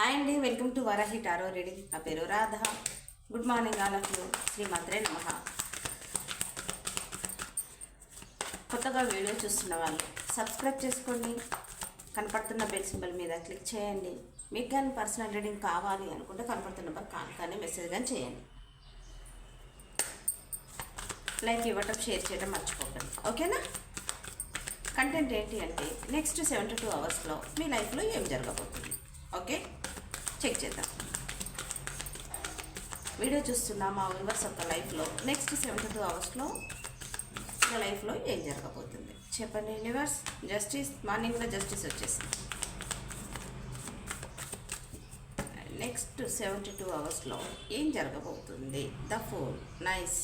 Hi అండి welcome to Varahi tarot reading. నా పేరు Radha. Good morning all of you. శ్రీమాత్రే నమ. కొత్తగా వీడియో చూస్తున్న వాళ్ళు సబ్స్క్రైబ్ చేసుకోండి. కనపడుతున్న బెల్ సింబల్ మీద క్లిక్ చేయండి. మీకు కానీ పర్సనల్ రీడింగ్ కావాలి అనుకుంటే కనపడుతున్న నెంబర్ కాల్ కానీ మెసేజ్ కానీ చేయండి. లైక్ ఇవ్వటం షేర్ చేయడం మర్చిపోకండి. ఓకేనా? కంటెంట్ ఏంటి అంటే నెక్స్ట్ సెవెంటీ టూ అవర్స్లో మీ లైఫ్లో ఏం జరగబోతుంది? ఓకే? చెక్ చేద్దాం. వీడియో చూస్తున్న మా వివర్స్ యొక్క లైఫ్లో నెక్స్ట్ సెవెంటీ టూ అవర్స్లో మీ లైఫ్లో ఏం జరగబోతుంది? చెప్పండి యూనివర్స్ జస్టిస్ మార్నింగ్లో జస్టిస్ వచ్చేసింది. నెక్స్ట్ సెవెంటీ టూ అవర్స్లో ఏం జరగబోతుంది? The four nice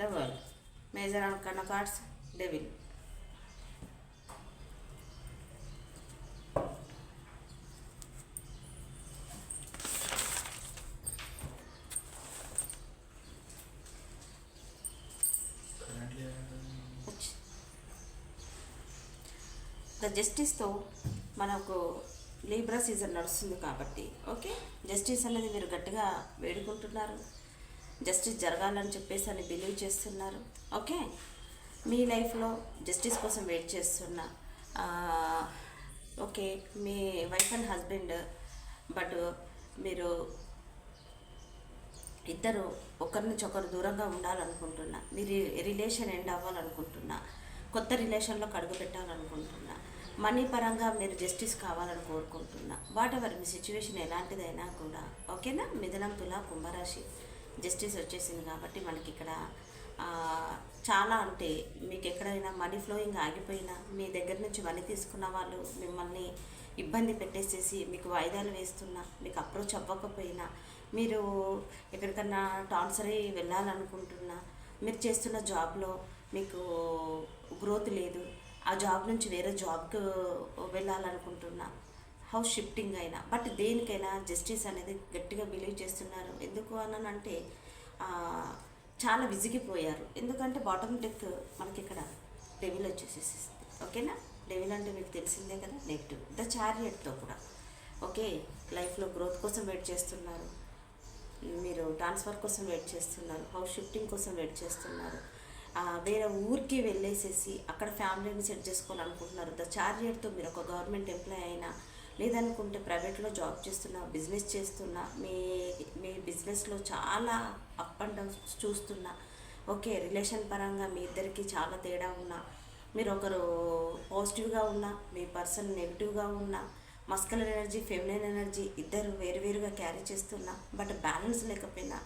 the world major అనుకున్న కార్డ్స్ డెవిల్ ద జస్టిస్తో మనకు లీబ్రా సీజన్ నడుస్తుంది కాబట్టి ఓకే? జస్టిస్ అనేది మీరు గట్టిగా వేడుకుంటున్నారు. జస్టిస్ జరగాలని చెప్పేసి అని బిలీవ్ చేస్తున్నారు ఓకే? మీ లైఫ్లో జస్టిస్ కోసం వెయిట్ చేస్తున్న ఓకే మీ వైఫ్ అండ్ హస్బెండ్ బట్ మీరు ఇద్దరు ఒకరి నుంచి ఒకరు దూరంగా ఉండాలనుకుంటున్నా మీరు రిలేషన్ ఎండ్ అవ్వాలనుకుంటున్నా కొత్త రిలేషన్లో కడుగు పెట్టాలనుకుంటున్నా మనీ పరంగా మీరు జస్టిస్ కావాలని కోరుకుంటున్నా. వాట్ ఎవర్ మీ సిచ్యువేషన్ ఎలాంటిదైనా కూడా ఓకేనా? మిథునం తుల కుంభరాశి జస్టిస్ వచ్చేసింది కాబట్టి మనకి ఇక్కడ చాలా అంటే మీకు ఎక్కడైనా మనీ ఫ్లోయింగ్ ఆగిపోయినా మీ దగ్గర నుంచి మనీ తీసుకున్న వాళ్ళు మిమ్మల్ని ఇబ్బంది పెట్టేసేసి మీకు వాయిదాలు వేస్తున్నా మీకు అప్రోచ్ అవ్వకపోయినా మీరు ఎక్కడికన్నా టాన్సరీ అయ్యి వెళ్ళాలనుకుంటున్నా మీరు చేస్తున్న జాబ్లో మీకు గ్రోత్ లేదు ఆ జాబ్ నుంచి వేరే జాబ్కి వెళ్ళాలనుకుంటున్నా. హౌస్ షిఫ్టింగ్ అయినా. బట్ దేనికైనా జస్టిస్ అనేది గట్టిగా బిలీవ్ చేస్తున్నారు. ఎందుకు అనంటే చాలా విసిగిపోయారు. ఎందుకంటే బాటమ్ డెక్ మనకి ఇక్కడ డెవిల్ వచ్చేసేసింది. ఓకేనా? డెవిల్ అంటే మీకు తెలిసిందే కదా? నెగిటివ్. ద చారియట్తో కూడా. ఓకే? లైఫ్లో గ్రోత్ కోసం వెయిట్ చేస్తున్నారు. మీరు ట్రాన్స్ఫర్ కోసం వెయిట్ చేస్తున్నారు. హౌస్ షిఫ్టింగ్ కోసం వెయిట్ చేస్తున్నారు. వేరే ఊరికి వెళ్ళేసేసి అక్కడ ఫ్యామిలీని సెట్ చేసుకోవాలనుకుంటున్నారు. ద చార్జర్తో మీరు ఒక గవర్నమెంట్ ఎంప్లాయ్ అయినా లేదనుకుంటే ప్రైవేట్లో జాబ్ చేస్తున్నా బిజినెస్ చేస్తున్నా మీ మీ బిజినెస్లో చాలా అప్ అండ్ డౌన్స్ చూస్తున్నా. ఓకే రిలేషన్ పరంగా మీ ఇద్దరికి చాలా తేడా ఉన్నా. మీరు ఒకరు పాజిటివ్గా ఉన్నా మీ పర్సన్ నెగిటివ్గా ఉన్నా మస్కలర్ ఎనర్జీ ఫెమినైన్ ఎనర్జీ ఇద్దరు వేరువేరుగా క్యారీ చేస్తున్నా బట్ బ్యాలెన్స్ లేకపోయినా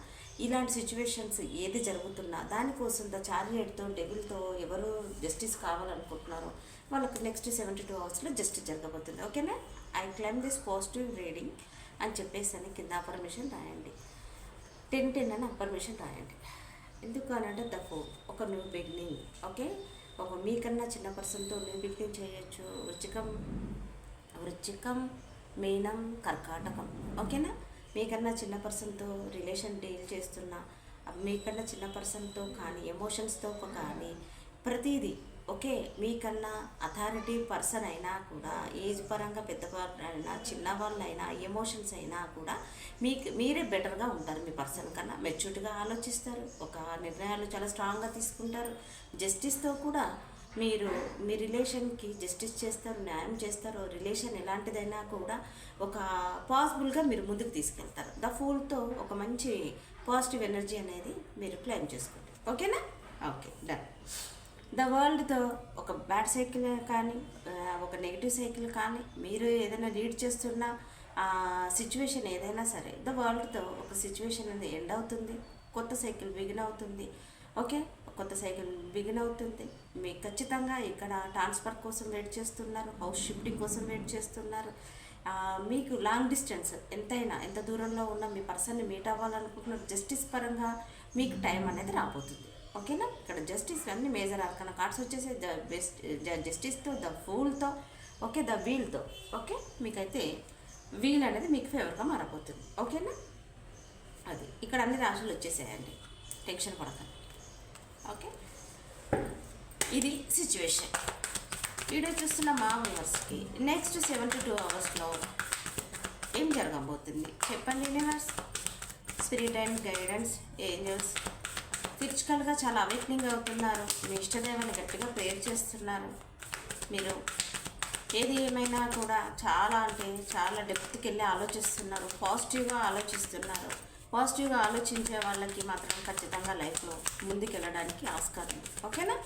ఇలాంటి సిచ్యువేషన్స్ ఏది జరుగుతున్నా దానికోసం ద చార్లియట్తో డెవిల్తో ఎవరు జస్టిస్ కావాలనుకుంటున్నారో వాళ్ళకి నెక్స్ట్ సెవెంటీ టూ అవర్స్లో జస్టిస్ జరగబోతుంది. ఓకేనా I claim this positive reading అని చెప్పేసి అని కింద అఫర్మేషన్ రాయండి. టెన్ టెన్ అని అఫర్మేషన్ రాయండి. ఎందుకు అని అంటే ద ఒక న్యూ బిగినింగ్ ఓకే ఒక మీకన్నా చిన్న పర్సన్తో న్యూ బిగినింగ్ చేయొచ్చు. వృచ్చికం వృచ్చికం మీనం కర్కాటకం. ఓకేనా మీకన్నా చిన్న పర్సన్తో రిలేషన్ డీల్ చేస్తున్నా మీకన్నా చిన్న పర్సన్తో కానీ ఎమోషన్స్తో కానీ ప్రతిదీ ఓకే మీకన్నా అథారిటీ పర్సన్ అయినా కూడా ఏజ్ పరంగా పెద్దవాళ్ళైనా చిన్నవాళ్ళైనా ఎమోషన్స్ అయినా కూడా మీకు మీరే బెటర్గా ఉంటారు మీ పర్సన్ కన్నా. మెచ్యూర్డ్గా ఆలోచిస్తారు ఒక నిర్ణయాలు చాలా స్ట్రాంగ్గా తీసుకుంటారు. జస్టిస్తో కూడా మీరు మీ రిలేషన్కి జస్టిస్ చేస్తారు న్యాయం చేస్తారు రిలేషన్ ఎలాంటిదైనా కూడా ఒక పాసిబుల్గా మీరు ముందుకు తీసుకెళ్తారు. ద ఫూల్తో ఒక మంచి పాజిటివ్ ఎనర్జీ అనేది మీరు క్లెయిమ్ చేసుకోండి. ఓకేనా? ఓకే డన్ ద వరల్డ్తో ఒక బ్యాడ్ సైకిల్ కానీ ఒక నెగిటివ్ సైకిల్ కానీ మీరు ఏదైనా లీడ్ చేస్తున్న సిచ్యువేషన్ ఏదైనా సరే ద వరల్డ్తో ఒక సిచ్యువేషన్ అనేది ఎండ్ అవుతుంది. కొత్త సైకిల్ బిగిన్ అవుతుంది. ఓకే? కొత్త సైకిల్ బిగిన్ అవుతుంది. మీకు ఖచ్చితంగా ఇక్కడ ట్రాన్స్ఫర్ కోసం వెయిట్ చేస్తున్నారు హౌస్ షిఫ్టింగ్ కోసం వెయిట్ చేస్తున్నారు. మీకు లాంగ్ డిస్టెన్స్ ఎంతైనా ఎంత దూరంలో ఉన్న మీ పర్సన్ని మీట్ అవ్వాలనుకుంటున్నారు జస్టిస్ పరంగా మీకు టైం అనేది రాబోతుంది. ఓకేనా? ఇక్కడ జస్టిస్ అన్ని మేజర్ ఆర్కన కార్డ్స్ వచ్చేసి ద బెస్ట్ జస్టిస్తో ద ఫూల్తో ఓకే ద వీల్తో ఓకే? మీకైతే వీల్ అనేది మీకు ఫేవర్గా మారబోతుంది. ఓకేనా? అది. ఇక్కడ అన్ని రాశులు వచ్చేసాయండి. టెన్షన్ పడకండి. ఓకే? ఇది సిచ్యువేషన్ వీడియో చూస్తున్న మా వ్యూవర్స్కి నెక్స్ట్ సెవెంటీ టూ అవర్స్లో ఏం జరగబోతుంది? చెప్పండి universe spirit and guidance angels ఫిజికల్గా చాలా అవేక్నింగ్ అవుతున్నారు మీ ఇష్టదేవాన్ని గట్టిగా ప్రేయర్ చేస్తున్నారు. మీరు ఏది ఏమైనా కూడా చాలా అంటే చాలా డెప్త్కి వెళ్ళి ఆలోచిస్తున్నారు. పాజిటివ్గా ఆలోచిస్తున్నారు. పాజిటివ్గా ఆలోచించే వాళ్ళకి మాత్రం ఖచ్చితంగా లైఫ్లో ముందుకెళ్ళడానికి ఆస్కారం ఓకేనా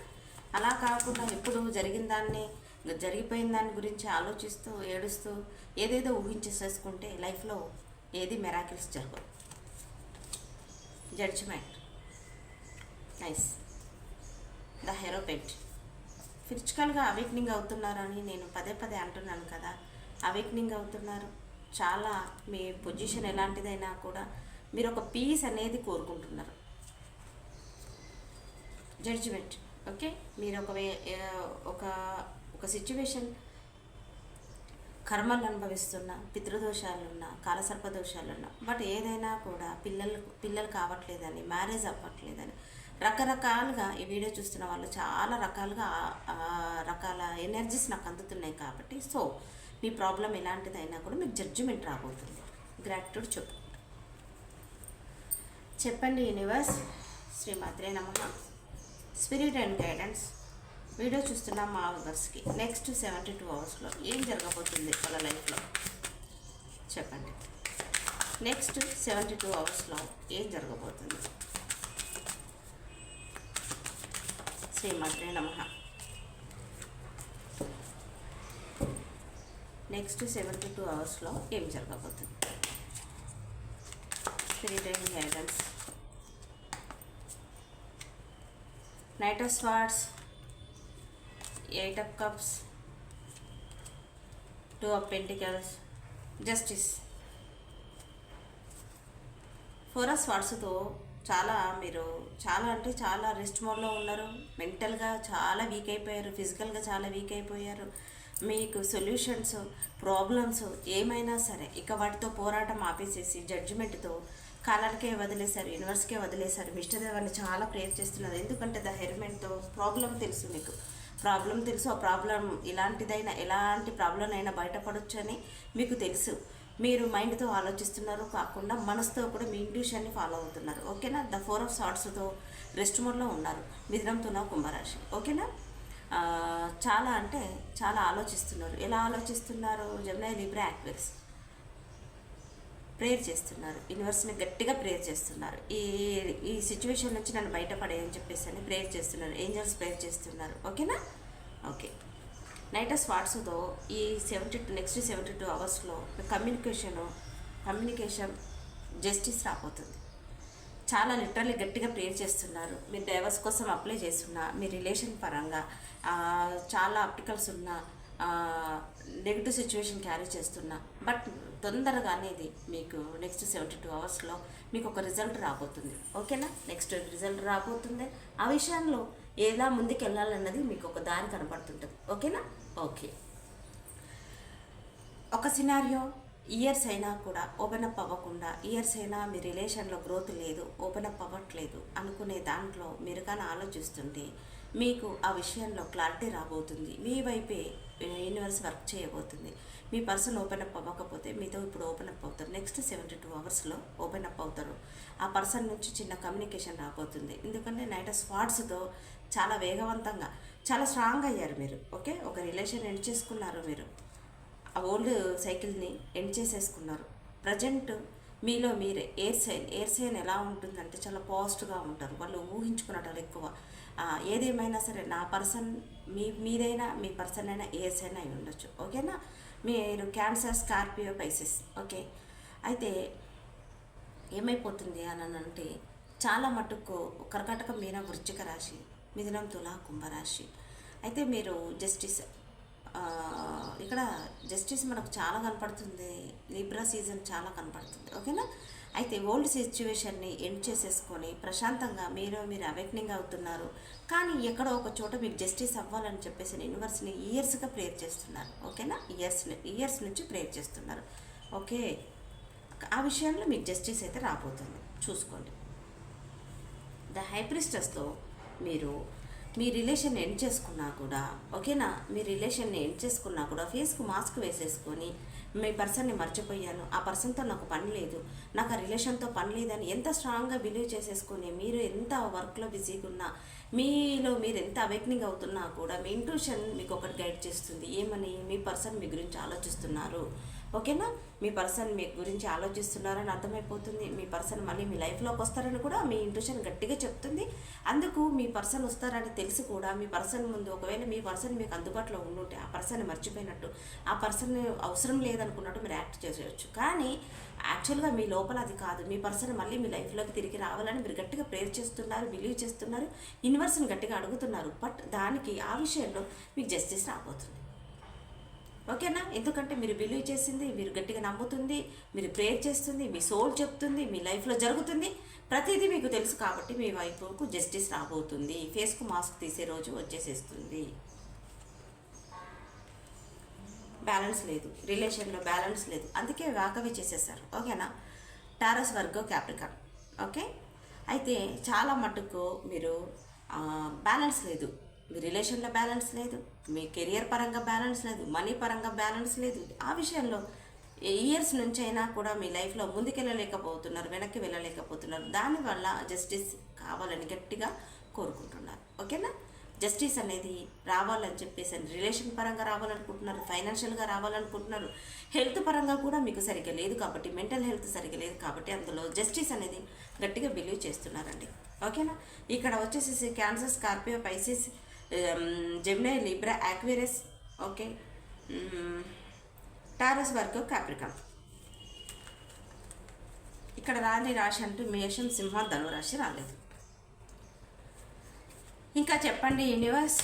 అలా కాకుండా ఎప్పుడు జరిగిన దాన్ని జరిగిపోయిన దాని గురించి ఆలోచిస్తూ ఏడుస్తూ ఏదేదో ఊహించేసేసుకుంటే లైఫ్లో ఏది మెరాకిల్స్ జరగవు జడ్జిమెంట్ నైస్ ద హెరోపెట్ ఫిజికల్గా అవేక్నింగ్ అవుతున్నారని నేను పదే పదే అంటున్నాను కదా. అవేక్నింగ్ అవుతున్నారు. చాలా మీ పొజిషన్ ఎలాంటిదైనా కూడా మీరు ఒక పీస్ అనేది కోరుకుంటున్నారు. Judgement okay? మీరు ఒక వే- ఒక ఒక సిచ్యువేషన్ కర్మలు అనుభవిస్తున్న పితృదోషాలున్న కాలసర్ప దోషాలున్న బట్ ఏదైనా కూడా పిల్లలు పిల్లలు కావట్లేదని మ్యారేజ్ అవ్వట్లేదని రకరకాలుగా ఈ వీడియో చూస్తున్న వాళ్ళు చాలా రకాలుగా రకాల ఎనర్జీస్ నాకు అందుతున్నాయి కాబట్టి సో మీ ప్రాబ్లం ఎలాంటిదైనా కూడా మీకు జడ్జిమెంట్ రాబోతుంది. గ్రాటిట్యూడ్ చెప్పు చెప్పండి యూనివర్స్ శ్రీమాత్రే నమ. Spirit and guidance. వీడియో చూస్తున్న మా వ్యూవర్స్కి. నెక్స్ట్ సెవెంటీ టూ అవర్స్లో ఏం జరగబోతుంది వాళ్ళ లైఫ్లో? చెప్పండి. నెక్స్ట్ సెవెంటీ టూ అవర్స్లో ఏం జరగబోతుంది? శ్రీమద్రే నమ. నెక్స్ట్ సెవెంటీ టూ అవర్స్లో ఏం జరగబోతుంది? Spirit and guidance. Knight of swords eight of cups two of pentacles justice four of స్వార్డ్స్తో చాలా మీరు చాలా అంటే చాలా రెస్ట్ మోడ్లో ఉన్నారు. మెంటల్గా చాలా వీక్ అయిపోయారు. ఫిజికల్గా చాలా వీక్ అయిపోయారు. మీకు సొల్యూషన్స్ ప్రాబ్లమ్స్ ఏమైనా సరే ఇక వాటితో పోరాటం ఆపేసేసి జడ్జిమెంట్తో కాలానికే వదిలేశారు యూనివర్స్కే వదిలేశారు. మిస్టర్దేవాన్ని చాలా ప్రేయర్ చేస్తున్నారు. ఎందుకంటే ద హెరిమెంట్తో ప్రాబ్లం తెలుసు మీకు. ప్రాబ్లం తెలుసు. ఆ ప్రాబ్లం ఇలాంటిదైనా ఎలాంటి ప్రాబ్లం అయినా బయటపడొచ్చు అని మీకు తెలుసు. మీరు మైండ్తో ఆలోచిస్తున్నారు. కాకుండా మనసుతో కూడా మీ ఇంట్యూషన్ని ఫాలో అవుతున్నారు. ఓకేనా? ద ఫోర్ ఆఫ్ షార్ట్స్తో రెస్ట్ మోడ్లో ఉన్నారు. మిథునంతో కుంభరాశి. ఓకేనా? చాలా అంటే చాలా ఆలోచిస్తున్నారు. ఎలా ఆలోచిస్తున్నారు? జమునా లిబ్రా యాక్వెల్స్ ప్రేయర్ చేస్తున్నారు. యూనివర్స్ని గట్టిగా ప్రేయర్ చేస్తున్నారు. ఈ ఈ సిచ్యువేషన్ నుంచి నన్ను బయటపడే అని చెప్పేసి అని ప్రేయర్ చేస్తున్నారు. ఏంజల్స్ ప్రేయర్ చేస్తున్నారు. ఓకేనా? ఓకే. నైట్ స్పాట్స్తో ఈ seventy two next seventy two అవర్స్లో కమ్యూనికేషన్ కమ్యూనికేషన్ జస్టిస్ రాబోతుంది. చాలా లిటరల్లీ గట్టిగా ప్రేర్ చేస్తున్నారు. మీరు డైవర్స్ కోసం అప్లై చేస్తున్నా మీ రిలేషన్ పరంగా చాలా ఆప్టికల్స్ ఉన్న నెగిటివ్ సిచ్యువేషన్ క్యారీ చేస్తున్నా. బట్ తొందరగా అనేది మీకు నెక్స్ట్ సెవెంటీ టూ అవర్స్లో మీకు ఒక రిజల్ట్ రాబోతుంది. ఓకేనా నెక్స్ట్ రిజల్ట్ రాబోతుంది. ఆ విషయంలో ఎలా ముందుకు వెళ్ళాలన్నది మీకు ఒక దారి కనపడుతుంటుంది ఓకేనా ఓకే ఒక సినారియో ఇయర్స్ అయినా కూడా ఓపెన్ అప్ అవ్వకుండా ఇయర్స్ అయినా మీ రిలేషన్లో గ్రోత్ లేదు ఓపెన్ అప్ అవ్వట్లేదు అనుకునే దాంట్లో మీరు కానీ ఆలోచిస్తుంటే మీకు ఆ విషయంలో క్లారిటీ రాబోతుంది. మీ వైపే eh, యూనివర్స్ వర్క్ చేయబోతుంది. మీ పర్సన్ ఓపెన్ అప్ అవ్వకపోతే మీతో ఇప్పుడు ఓపెన్ అప్ అవుతారు. నెక్స్ట్ సెవెంటీ టూ అవర్స్లో ఓపెన్ అప్ అవుతారు. ఆ పర్సన్ నుంచి చిన్న కమ్యూనికేషన్ రాబోతుంది. ఎందుకంటే నైట్ స్పాట్స్తో చాలా వేగవంతంగా చాలా స్ట్రాంగ్ అయ్యారు మీరు. ఓకే ఒక రిలేషన్ ఎండ్ చేసుకున్నారు మీరు. ఆ ఓల్డ్ సైకిల్ని ఎండ్ చేసేసుకున్నారు. ప్రజెంట్ మీలో మీరే ఎయిర్ సైన్ ఎయిర్ సైన్ ఎలా ఉంటుందంటే చాలా పాజిటివ్గా ఉంటారు. వాళ్ళు ఊహించుకున్నట్టు ఎక్కువ. ఏదేమైనా సరే నా పర్సన్ మీ మీదైనా మీ పర్సన్ అయినా ఎయిర్ సైన్ అయి ఉండొచ్చు. ఓకేనా మీరు క్యాన్సర్ స్కార్పియో పైసెస్. ఓకే. అయితే ఏమైపోతుంది అని అంటే చాలా మటుకు కర్కాటక మీన వృశ్చిక రాశి మిథునం తుల కుంభరాశి. అయితే మీరు జస్టిస్ ఇక్కడ జస్టిస్ మనకు చాలా కనపడుతుంది. లిబ్రా సీజన్ చాలా కనపడుతుంది. ఓకేనా? అయితే ఓల్డ్ సిచ్యువేషన్ని ఎండ్ చేసేసుకొని ప్రశాంతంగా మీరు మీరు అవేక్నింగ్ అవుతున్నారు. కానీ ఎక్కడో ఒక చోట మీకు జస్టిస్ అవ్వాలని చెప్పేసి యూనివర్స్ని ఇయర్స్గా ప్రేయర్ చేస్తున్నారు. ఓకేనా? ఇయర్స్ ఇయర్స్ నుంచి ప్రేయర్ చేస్తున్నారు. ఓకే. ఆ విషయంలో మీకు జస్టిస్ అయితే రాబోతుంది. చూసుకోండి. ద హైప్రిస్టస్తో మీరు మీ రిలేషన్ ఎండ్ చేసుకున్నా కూడా ఓకేనా? మీ రిలేషన్ని ఎండ్ చేసుకున్నా కూడా ఫేస్కు మాస్క్ వేసేసుకొని మీ పర్సన్ని మర్చిపోయాను. ఆ పర్సన్తో నాకు పని లేదు. నాకు ఆ రిలేషన్తో పని లేదని ఎంత స్ట్రాంగ్గా బిలీవ్ చేసేసుకుని మీరు ఎంత వర్క్లో బిజీగా ఉన్నా మీలో మీరు ఎంత అవేక్నింగ్ అవుతున్నా కూడా మీ ఇంట్యూషన్ మీకు ఒకటి గైడ్ చేస్తుంది. ఏమని? మీ పర్సన్ మీ గురించి ఆలోచిస్తున్నారు. ఓకేనా? మీ పర్సన్ మీ గురించి ఆలోచిస్తున్నారని అర్థమైపోతుంది. మీ పర్సన్ మళ్ళీ మీ లైఫ్లోకి వస్తారని కూడా మీ ఇంట్యూషన్ గట్టిగా చెప్తుంది. అందుకు మీ పర్సన్ వస్తారని తెలిసి కూడా మీ పర్సన్ ముందు ఒకవేళ మీ పర్సన్ మీకు అందుబాటులో ఉండుంటే ఆ పర్సన్ మర్చిపోయినట్టు ఆ పర్సన్ అవసరం లేదనుకున్నట్టు మీరు యాక్ట్ చేసేయచ్చు. కానీ యాక్చువల్గా మీ లోపల అది కాదు. మీ పర్సన్ మళ్ళీ మీ లైఫ్లోకి తిరిగి రావాలని మీరు గట్టిగా ప్రేర్ చేస్తున్నారు బిలీవ్ చేస్తున్నారు యూనివర్స్ని గట్టిగా అడుగుతున్నారు. బట్ దానికి ఆ విషయంలో మీకు జస్టిస్ రాబోతుంది. ఓకేనా? ఎందుకంటే మీరు బిలీవ్ చేసింది మీరు గట్టిగా నమ్ముతుంది మీరు ప్రేయర్ చేస్తుంది మీ సోల్ చెప్తుంది మీ లైఫ్లో జరుగుతుంది. ప్రతిదీ మీకు తెలుసు కాబట్టి మీ వైపుకు జస్టిస్ రాబోతుంది. ఫేస్కు మాస్క్ తీసే రోజు వచ్చేసేస్తుంది. బ్యాలెన్స్ లేదు. రిలేషన్లో బ్యాలెన్స్ లేదు. అందుకే వాకవి చేసేసారు ఓకేనా? Taurus Virgo Capricorn okay? అయితే చాలా మటుకు మీరు బ్యాలెన్స్ లేదు. మీ రిలేషన్లో బ్యాలెన్స్ లేదు. మీ కెరియర్ పరంగా బ్యాలెన్స్ లేదు మనీ పరంగా బ్యాలెన్స్ లేదు. ఆ విషయంలో ఇయర్స్ నుంచి అయినా కూడా మీ లైఫ్లో ముందుకెళ్ళలేకపోతున్నారు వెనక్కి వెళ్ళలేకపోతున్నారు. దానివల్ల జస్టిస్ కావాలని గట్టిగా కోరుకుంటున్నారు. ఓకేనా? జస్టిస్ అనేది రావాలని చెప్పేసి రిలేషన్ పరంగా రావాలనుకుంటున్నారు ఫైనాన్షియల్గా రావాలనుకుంటున్నారు. హెల్త్ పరంగా కూడా మీకు సరిగ్గా లేదు కాబట్టి మెంటల్ హెల్త్ సరిగ్గా లేదు కాబట్టి అందులో జస్టిస్ అనేది గట్టిగా బిలీవ్ చేస్తున్నారండి. ఓకేనా? ఇక్కడ వచ్చేసేసి Cancer Scorpio Pisces Gemini Libra Aquarius okay Taurus Virgo Capricorn ఇక్కడ రాని రాశి అంటూ మేషం సింహ ధనురాశి రాలేదు. ఇంకా చెప్పండి యూనివర్స్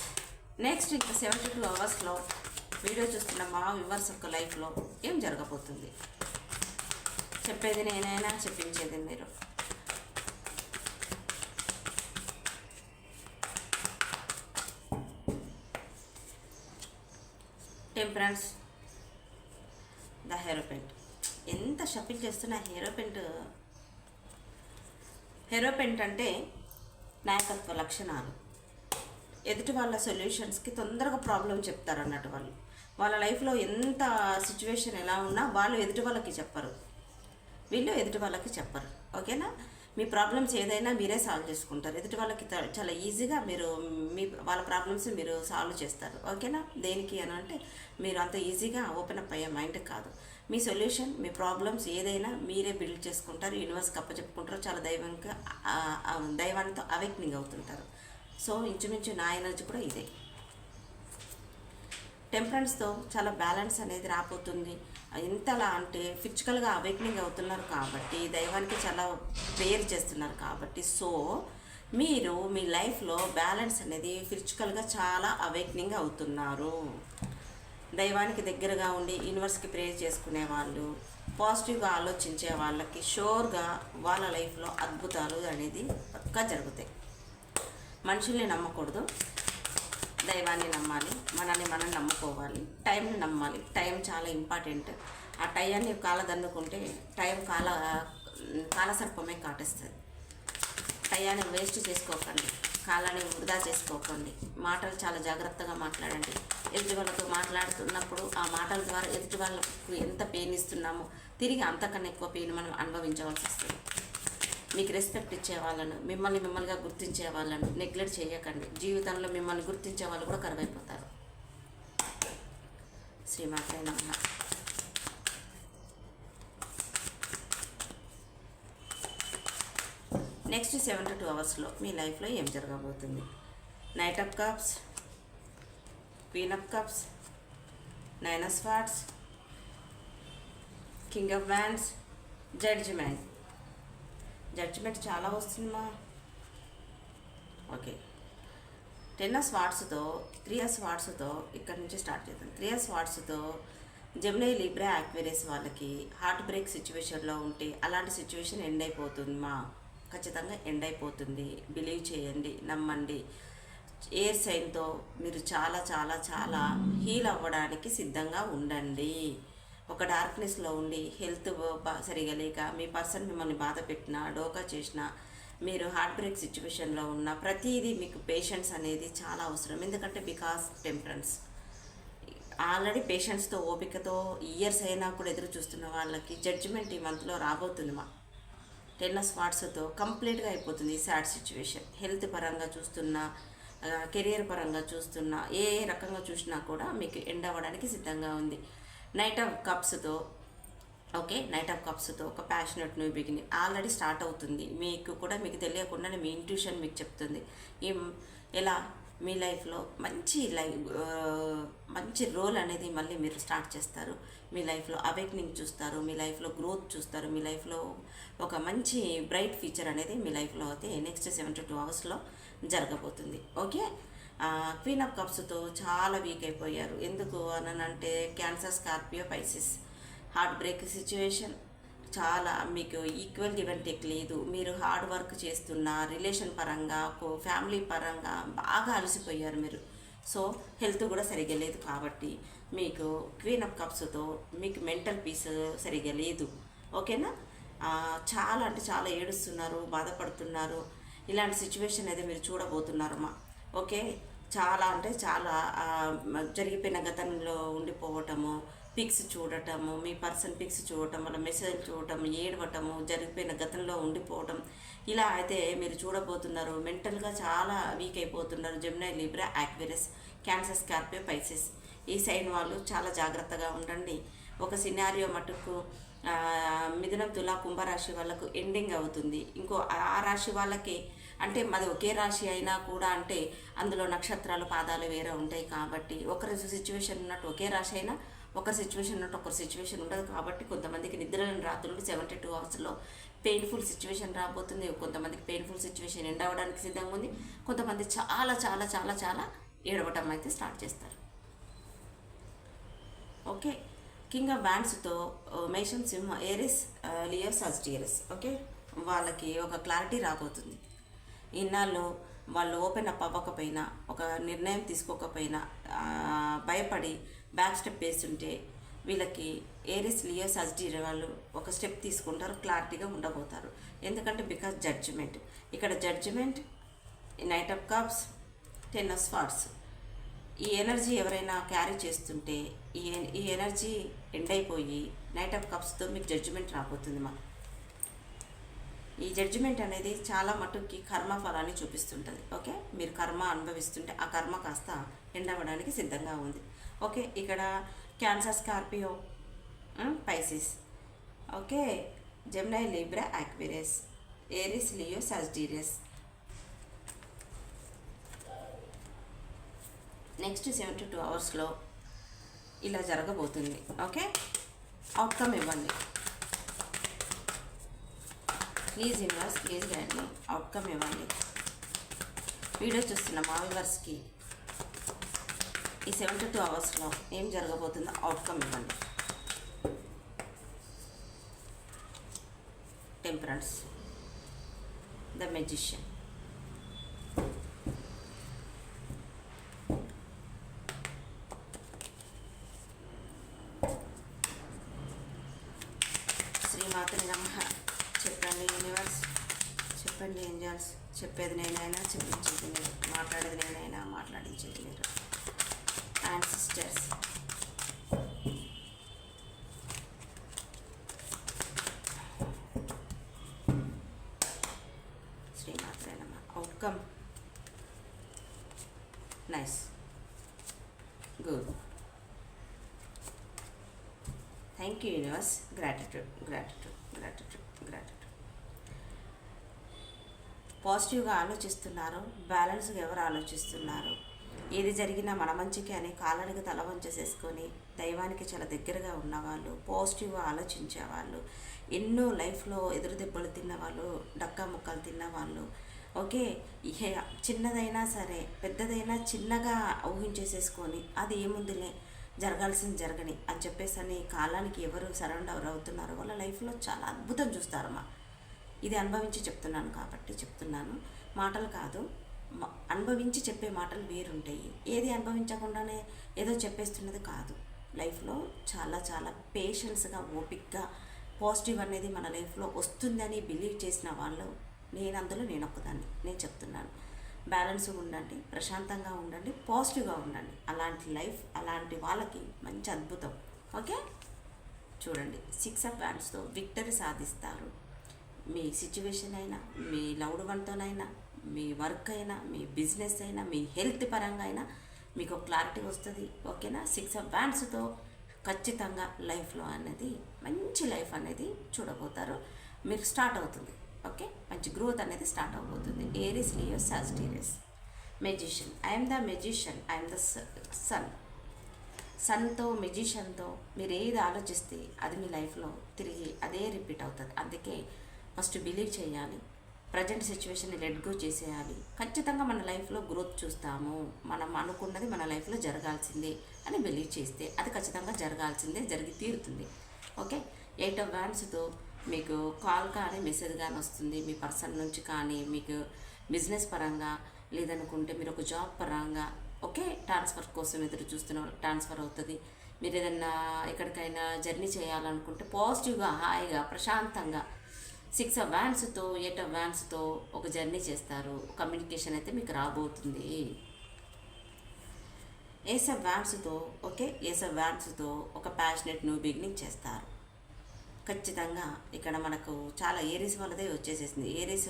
నెక్స్ట్ ఇంకా సెవెంటీ టూ అవర్స్లో వీడియో చూస్తున్న మా వ్యూవర్స్ యొక్క లైఫ్లో ఏం జరగబోతుంది? చెప్పేది నేనైనా చెప్పించేది మీరు. టెంపరెన్స్ ద హెరో పెయింట్ ఎంత షఫిల్ చేస్తున్న హెరో పెయింట్ హెరో పెయింట్ అంటే నాయకత్వ లక్షణాలు. ఎదుటి వాళ్ళ సొల్యూషన్స్కి తొందరగా ప్రాబ్లం చెప్తారు అన్నట్టు వాళ్ళు వాళ్ళ లైఫ్లో ఎంత సిచ్యువేషన్ ఎలా ఉన్నా వాళ్ళు ఎదుటి వాళ్ళకి చెప్పరు. వీళ్ళు ఎదుటి వాళ్ళకి చెప్పరు. ఓకేనా మీ ప్రాబ్లమ్స్ ఏదైనా మీరే సాల్వ్ చేసుకుంటారు. ఎదుటి వాళ్ళకి చాలా ఈజీగా మీరు మీ వాళ్ళ ప్రాబ్లమ్స్ మీరు సాల్వ్ చేస్తారు. ఓకేనా దేనికి అని అంటే మీరు అంత ఈజీగా ఓపెన్ అప్ అయ్యే మైండ్ కాదు. మీ సొల్యూషన్ మీ ప్రాబ్లమ్స్ ఏదైనా మీరే బిల్డ్ చేసుకుంటారు. యూనివర్స్కి అప్పచెప్పుకుంటారు. చాలా దైవంగా దైవానితో అవేక్నింగ్ అవుతుంటారు. సో ఇంచుమించు నా ఎనర్జీ కూడా ఇదే. టెంపరెన్స్తో చాలా బ్యాలెన్స్ అనేది రాబోతుంది. ఎంతలా అంటే ఫిజికల్గా అవేక్నింగ్ అవుతున్నారు కాబట్టి దైవానికి చాలా ప్రేయర్ చేస్తున్నారు కాబట్టి సో మీరు మీ లైఫ్లో బ్యాలెన్స్ అనేది ఫిజికల్గా చాలా అవేక్నింగ్ అవుతున్నారు. దైవానికి దగ్గరగా ఉండి యూనివర్స్కి ప్రేయర్ చేసుకునే వాళ్ళు పాజిటివ్గా ఆలోచించే వాళ్ళకి షోర్గా వాళ్ళ లైఫ్లో అద్భుతాలు అనేది పక్కా జరుగుతాయి. మనుషుల్ని నమ్మకూడదు. దైవాన్ని నమ్మాలి మనల్ని మనం నమ్ముకోవాలి. టైంని నమ్మాలి. టైం చాలా ఇంపార్టెంట్ ఆ టైంని కాలదన్నుకుంటే టైం కాల కాలసర్పమే కాటేస్తుంది. టయాన్ని వేస్ట్ చేసుకోకండి. కాలాన్ని వృధా చేసుకోకండి. మాటలు చాలా జాగ్రత్తగా మాట్లాడండి. ఎదుటి వాళ్ళతో మాట్లాడుతున్నప్పుడు ఆ మాటల ద్వారా ఎదుటి వాళ్ళకు ఎంత పెయిన్ ఇస్తున్నామో తిరిగి అంతకన్నా ఎక్కువ పెయిన్ మనం అనుభవించవలసి వస్తుంది. మీకు రెస్పెక్ట్ ఇచ్చే వాళ్ళను మిమ్మల్ని మిమ్మల్నిగా గుర్తించే వాళ్ళను నెగ్లెక్ట్ చేయకండి. జీవితంలో మిమ్మల్ని గుర్తించే వాళ్ళు కూడా కరువైపోతారు. శ్రీమాత్రే నమ్మ నెక్స్ట్ సెవెన్ టు టూ అవర్స్లో మీ లైఫ్లో ఏం జరగబోతుంది? Knight of cups queen of cups nine of swords king of wands judgement judgement చాలా వస్తుందిమా ఓకే. టెన్ ఆఫ్ స్వాట్స్తో త్రీ ఆఫ్ స్వాట్స్తో ఇక్కడ నుంచి స్టార్ట్ చేద్దాం. త్రీ ఆఫ్ స్వాట్స్తో జెమినై లిబ్రా యాక్వేరియస్ వాళ్ళకి హార్ట్ బ్రేక్ సిచ్యువేషన్లో ఉంటే అలాంటి సిచ్యువేషన్ ఎండ్ అయిపోతుంది మా ఖచ్చితంగా ఎండ్ అయిపోతుంది. బిలీవ్ చేయండి నమ్మండి. ఎయిర్ సైన్తో మీరు చాలా చాలా చాలా హీల్ అవ్వడానికి సిద్ధంగా ఉండండి. ఒక డార్క్నెస్లో ఉండి హెల్త్ సరిగా లేక మీ పర్సన్ మిమ్మల్ని బాధ పెట్టినా డోకా చేసినా మీరు హార్ట్ బ్రేక్ సిచ్యువేషన్లో ఉన్న ప్రతిదీ మీకు పేషెన్స్ అనేది చాలా అవసరం. ఎందుకంటే బికాస్ టెంపరెన్స్ ఆల్రెడీ పేషెంట్స్తో ఓపికతో ఇయర్స్ అయినా కూడా ఎదురు చూస్తున్న వాళ్ళకి జడ్జిమెంట్ ఈ మంత్లో రాబోతుంది మా. టెన్ స్పాట్స్తో కంప్లీట్గా అయిపోతుంది ఈ సాడ్ సిచ్యువేషన్ హెల్త్ పరంగా చూస్తున్నా కెరియర్ పరంగా చూస్తున్నా ఏ ఏ రకంగా చూసినా కూడా మీకు ఎండ్ అవ్వడానికి సిద్ధంగా ఉంది. నైట్ ఆఫ్ కప్స్తో ఓకే నైట్ ఆఫ్ కప్స్తో ఒక passionate new beginning already start అవుతుంది. మీకు కూడా మీకు తెలియకుండానే మీ ఇంట్యూషన్ మీకు చెప్తుంది. ఈ ఎలా మీ లైఫ్లో మంచి లైఫ్ మంచి రోల్ అనేది మళ్ళీ మీరు స్టార్ట్ చేస్తారు. మీ లైఫ్లో అవేక్నింగ్ చూస్తారు. మీ లైఫ్లో గ్రోత్ చూస్తారు. మీ లైఫ్లో ఒక మంచి బ్రైట్ ఫ్యూచర్ అనేది మీ లైఫ్లో అయితే నెక్స్ట్ సెవెంటీ టూ అవర్స్లో జరగబోతుంది. ఓకే క్వీన్ ఆఫ్ కప్స్తో చాలా వీక్ అయిపోయారు. ఎందుకు అని అంటే Cancer Scorpio Pisces heartbreak situation చాలా మీకు ఈక్వల్ గివ్ అండ్ టేక్ లేదు. మీరు హార్డ్ వర్క్ చేస్తున్న రిలేషన్ పరంగా ఫ్యామిలీ పరంగా బాగా అలసిపోయారు మీరు. సో హెల్త్ కూడా సరిగ్గా లేదు కాబట్టి మీకు క్వీన్ ఆఫ్ కప్స్తో మీకు మెంటల్ పీస్ సరిగ్గా లేదు. ఓకేనా? చాలా అంటే చాలా ఏడుస్తున్నారు బాధపడుతున్నారు. ఇలాంటి సిచ్యువేషన్ అయితే మీరు చూడబోతున్నారమ్మా. ఓకే? చాలా అంటే చాలా జరిగిపోయిన గతంలో ఉండిపోవటము పిక్స్ చూడటము మీ పర్సన్ పిక్స్ చూడటం వాళ్ళ మెసేజ్ చూడటం ఏడవటము జరిగిపోయిన గతంలో ఉండిపోవటం. ఇలా అయితే మీరు చూడబోతున్నారు. మెంటల్గా చాలా వీక్ అయిపోతున్నారు. Gemini Libra Aquarius Cancer Scorpio Pisces. ఈ సైన్ వాళ్ళు చాలా జాగ్రత్తగా ఉండండి. ఒక సినారియో మటుకు మిథునం తులా కుంభరాశి వాళ్ళకు ఎండింగ్ అవుతుంది. ఇంకో ఆ రాశి వాళ్ళకి అంటే మాది ఒకే రాశి అయినా కూడా అంటే అందులో నక్షత్రాలు పాదాలు వేరే ఉంటాయి కాబట్టి ఒకరి సిచ్యువేషన్ ఉన్నట్టు ఒకే రాశి అయినా ఒకరి సిచ్యువేషన్ ఉన్నట్టు ఒకరి సిచ్యువేషన్ ఉండదు కాబట్టి కొంతమందికి నిద్రలేని రాత్రులు సెవెంటీ టూ అవర్స్లో పెయిన్ఫుల్ సిచ్యువేషన్ రాబోతుంది. కొంతమందికి పెయిన్ఫుల్ సిచ్యువేషన్ ఎండ్ అవ్వడానికి సిద్ధంగా ఉంది కొంతమంది చాలా చాలా చాలా చాలా ఏడవటం అయితే స్టార్ట్ చేస్తారు. ఓకే. కింగ్ ఆఫ్ బ్యాండ్స్తో మేషం సింహ ఏరిస్ లియో సజ్టియరస్ ఓకే? వాళ్ళకి ఒక క్లారిటీ రాబోతుంది. ఇన్నాళ్ళు వాళ్ళు ఓపెన్ అప్ అవ్వకపోయినా ఒక నిర్ణయం తీసుకోకపోయినా భయపడి బ్యాక్ స్టెప్ వేస్తుంటే వీళ్ళకి ఏరిస్ లియో సజ్డీర్ వాళ్ళు ఒక స్టెప్ తీసుకుంటారు క్లారిటీగా ఉండబోతారు. ఎందుకంటే బికాస్ జడ్జిమెంట్ ఇక్కడ judgement knight of cups ten of swords ఈ ఎనర్జీ ఎవరైనా క్యారీ చేస్తుంటే ఈ ఎన్- ఈ ఎనర్జీ ఎండ్ అయిపోయి నైట్ ఆఫ్ కప్స్తో మీకు జడ్జిమెంట్ రాబోతుంది మాకు. ఈ జడ్జిమెంట్ అనేది చాలా మటుకి కర్మ ఫలాన్ని చూపిస్తుంటుంది. ఓకే? మీరు కర్మ అనుభవిస్తుంటే ఆ కర్మ కాస్త ఎండ్ అవ్వడానికి సిద్ధంగా ఉంది. ఓకే? ఇక్కడ Cancer Scorpio Pisces okay? Gemini Libra Aquarius Aries Leo Sagittarius next seventy two అవర్స్లో ఇలా జరగబోతుంది. ఓకే? అవుట్కమ్ ఇవ్వండి. Please universe please guide outcome ఇవ్వండి వీడియో చూస్తున్న మా ఈ సెవెంటీ టూ అవర్స్లో ఏం జరగబోతుందో అవుట్కమ్ ఇవ్వండి టెంపరెన్స్ ద మెజిషియన్ శ్రీమాతని నమ చెప్పండి యూనివర్స్ చెప్పండి ఏంజల్స్ చెప్పేది నేనైనా చెప్పించేది మీరు మాట్లాడేది నేనైనా మాట్లాడించేది మీరు అండ్ సిస్టర్స్ శ్రీమాత్రే నమ outcome nice good thank you universe gratitude gratitude gratitude gratitude పాజిటివ్గా ఆలోచిస్తున్నారు బ్యాలెన్స్గా ఎవరు ఆలోచిస్తున్నారు? ఏది జరిగినా మన మంచికి అని కాలానికి తల వంచేసేసుకొని దైవానికి చాలా దగ్గరగా ఉన్నవాళ్ళు పాజిటివ్గా ఆలోచించే వాళ్ళు ఎన్నో లైఫ్లో ఎదురు దెబ్బలు తిన్నవాళ్ళు డక్కా ముక్కలు తిన్నవాళ్ళు ఓకే చిన్నదైనా సరే పెద్దదైనా చిన్నగా ఊహించేసేసుకొని అది ఏముందిలే జరగాల్సింది జరగని అని చెప్పేసి అని కాలానికి ఎవరు సరౌండర్ అవుతున్నారో. వాళ్ళ లైఫ్లో చాలా అద్భుతం చూస్తారమ్మా ఇది అనుభవించి చెప్తున్నాను కాబట్టి చెప్తున్నాను. మాటలు కాదు అనుభవించి చెప్పే మాటలు వేరుంటాయి. ఏది అనుభవించకుండానే ఏదో చెప్పేస్తున్నది కాదు. లైఫ్లో చాలా చాలా పేషెన్స్గా ఓపిక్గా పాజిటివ్ అనేది మన లైఫ్లో వస్తుందని బిలీవ్ చేసిన వాళ్ళు నేను అందులో నేను ఒక్కదాన్ని నేను చెప్తున్నాను. బ్యాలెన్స్గా ఉండండి ప్రశాంతంగా ఉండండి పాజిటివ్గా ఉండండి. అలాంటి లైఫ్ అలాంటి వాళ్ళకి మంచి అద్భుతం. ఓకే? చూడండి. సిక్స్ ఆఫ్ బ్యాండ్స్తో విక్టరీ సాధిస్తారు. మీ సిచ్యువేషన్ అయినా మీ లౌడ్ వన్తోనైనా మీ వర్క్ అయినా మీ బిజినెస్ అయినా మీ హెల్త్ పరంగా అయినా మీకు క్లారిటీ వస్తుంది. ఓకేనా? సిక్స్ ఆఫ్ బ్యాండ్స్తో ఖచ్చితంగా లైఫ్లో అనేది మంచి లైఫ్ అనేది చూడబోతారు. మీకు స్టార్ట్ అవుతుంది. ఓకే? మంచి గ్రోత్ అనేది స్టార్ట్ అవబోతుంది. Aries Leo Sagittarius magician I'm the magician I'm the sun సన్తో మెజిషియన్తో మీరు ఏది ఆలోచిస్తే అది మీ లైఫ్లో తిరిగి అదే రిపీట్ అవుతుంది. అందుకే ఫస్ట్ బిలీవ్ చేయాలి. ప్రజెంట్ సిచ్యువేషన్ని లెట్ గో చేసేయాలి. ఖచ్చితంగా మన లైఫ్లో గ్రోత్ చూస్తాము. మనం అనుకున్నది మన లైఫ్లో జరగాల్సిందే అని బిలీవ్ చేస్తే అది ఖచ్చితంగా జరగాల్సిందే జరిగి తీరుతుంది. ఓకే? ఎయిట్ ఆఫ్ వ్యాన్స్తో మీకు కాల్ కానీ మెసేజ్ కానీ వస్తుంది మీ పర్సన్ నుంచి కానీ మీకు బిజినెస్ పరంగా లేదనుకుంటే మీరు ఒక జాబ్ పరంగా ఓకే ట్రాన్స్ఫర్ కోసం ఎదురు చూస్తున్న ట్రాన్స్ఫర్ అవుతుంది. మీరు ఏదన్నా ఎక్కడికైనా జర్నీ చేయాలనుకుంటే పాజిటివ్గా హాయిగా ప్రశాంతంగా సిక్స్ ఆఫ్ వ్యాన్స్తో ఎయిట్ ఆఫ్ వ్యాన్స్తో ఒక జర్నీ చేస్తారు. కమ్యూనికేషన్ అయితే మీకు రాబోతుంది. ఏస్ ఆఫ్ వ్యాన్స్తో ఓకే ఏస్ ఆఫ్ వ్యాన్స్తో ఒక ప్యాషనెట్ న్యూ బిగినింగ్ చేస్తారు. ఖచ్చితంగా ఇక్కడ మనకు చాలా ఏరీస్ వాళ్ళదే వచ్చేసేసింది. ఏరీస్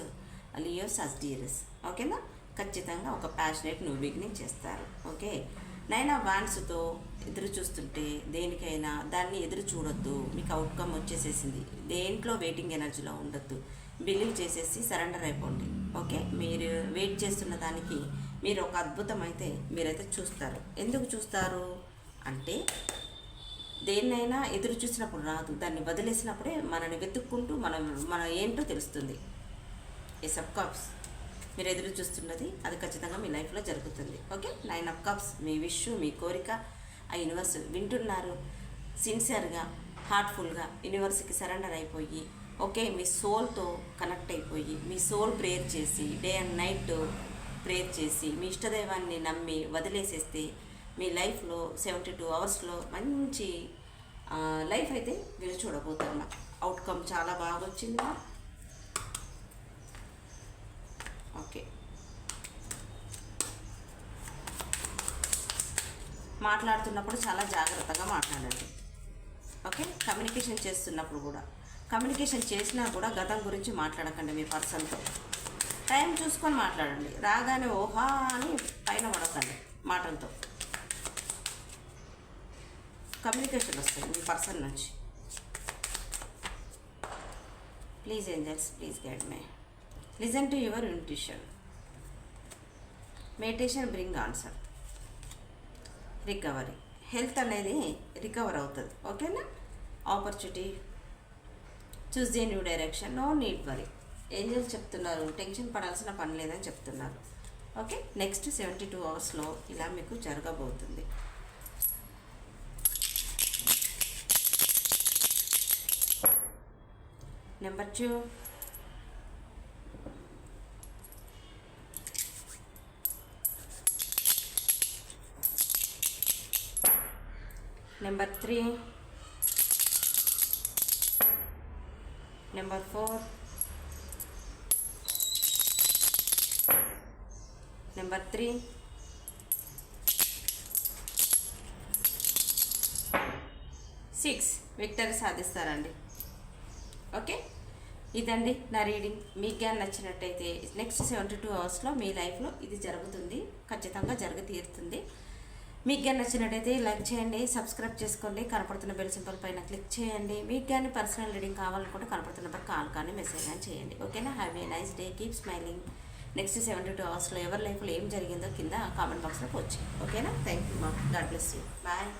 లియో సస్డీరస్ ఓకేనా? ఖచ్చితంగా ఒక ప్యాషనేట్ న్యూ బిగినింగ్ చేస్తారు. ఓకే? నైనా వాన్స్తో ఎదురు చూస్తుంటే దేనికైనా దాన్ని ఎదురు చూడొద్దు. మీకు అవుట్కమ్ వచ్చేసేసింది. దేంట్లో వెయిటింగ్ ఎనర్జీలో ఉండొద్దు. బిలీవ్ చేసేసి సరెండర్ అయిపోండి. ఓకే? మీరు వెయిట్ చేస్తున్న దానికి మీరు ఒక అద్భుతం అయితే మీరైతే చూస్తారు. ఎందుకు చూస్తారు? అంటే దేన్నైనా ఎదురు చూసినప్పుడు రాదు. దాన్ని వదిలేసినప్పుడే మనని వెతుక్కుంటూ మనం మన ఏంటో తెలుస్తుంది. ఏ సబ్ కాప్స్ మీరు ఎదురు చూస్తున్నది అది ఖచ్చితంగా మీ లైఫ్లో జరుగుతుంది. ఓకే నైన్ ఆఫ్ కప్స్ మీ విష్ మీ కోరిక ఆ యూనివర్స్ వింటున్నారు. సిన్సియర్గా హార్ట్ఫుల్గా యూనివర్స్కి సరెండర్ అయిపోయి ఓకే మీ సోల్తో కనెక్ట్ అయిపోయి మీ సోల్ ప్రేయర్ చేసి డే అండ్ నైట్ ప్రేయర్ చేసి మీ ఇష్టదైవాన్ని నమ్మి వదిలేసేస్తే మీ లైఫ్లో సెవెంటీ టూ అవర్స్లో మంచి లైఫ్ అయితే మీరు చూడబోతున్నా అవుట్కమ్ చాలా బాగా వచ్చింది ఓకే. మాట్లాడుతున్నప్పుడు చాలా జాగ్రత్తగా మాట్లాడండి. ఓకే? కమ్యూనికేషన్ చేస్తున్నప్పుడు కూడా. కమ్యూనికేషన్ చేసినా కూడా గతం గురించి మాట్లాడకండి మీ పర్సన్తో టైం చూసుకొని మాట్లాడండి. రాగానే ఓహా అని పైన పడకండి మాటలతో. కమ్యూనికేషన్ వస్తుంది మీ పర్సన్ నుంచి. Please angels please guide me listen to your intuition meditation bring answer recovery health అనేది రికవర్ అవుతుంది. ఓకేనా opportunity choose the new direction no need worry angels చెప్తున్నారు టెన్షన్ పడాల్సిన పని లేదని చెప్తున్నారు. ఓకే నెక్స్ట్ సెవెంటీ టూ అవర్స్లో ఇలా మీకు జరగబోతుంది. Number two number three number four number three six victory సాధిస్తారండి. Okay? ఇదండి నా రీడింగ్. మీకు కానీ నచ్చినట్టయితే నెక్స్ట్ సెవెంటీ టూ అవర్స్లో మీ లైఫ్లో ఇది జరుగుతుంది. ఖచ్చితంగా జరగ తీరుతుంది. మీకు కానీ నచ్చినట్టయితే లైక్ చేయండి సబ్స్క్రైబ్ చేసుకోండి కనపడుతున్న బెల్ సింబల్ పైన క్లిక్ చేయండి. మీకు కానీ పర్సనల్ రీడింగ్ కావాలనుకుంటే కనపడుతున్నప్పుడు కాల్ కానీ మెసేజ్ కానీ చేయండి. ఓకేనా? Have a nice day. Keep smiling. Next seventy two అవర్స్లో ఎవరి లైఫ్లో ఏం జరిగిందో కింద కామెంట్ బాక్స్లో వచ్చి ఓకేనా? థ్యాంక్ యూ మా గాడ్ బ్లెస్ యూ. బాయ్.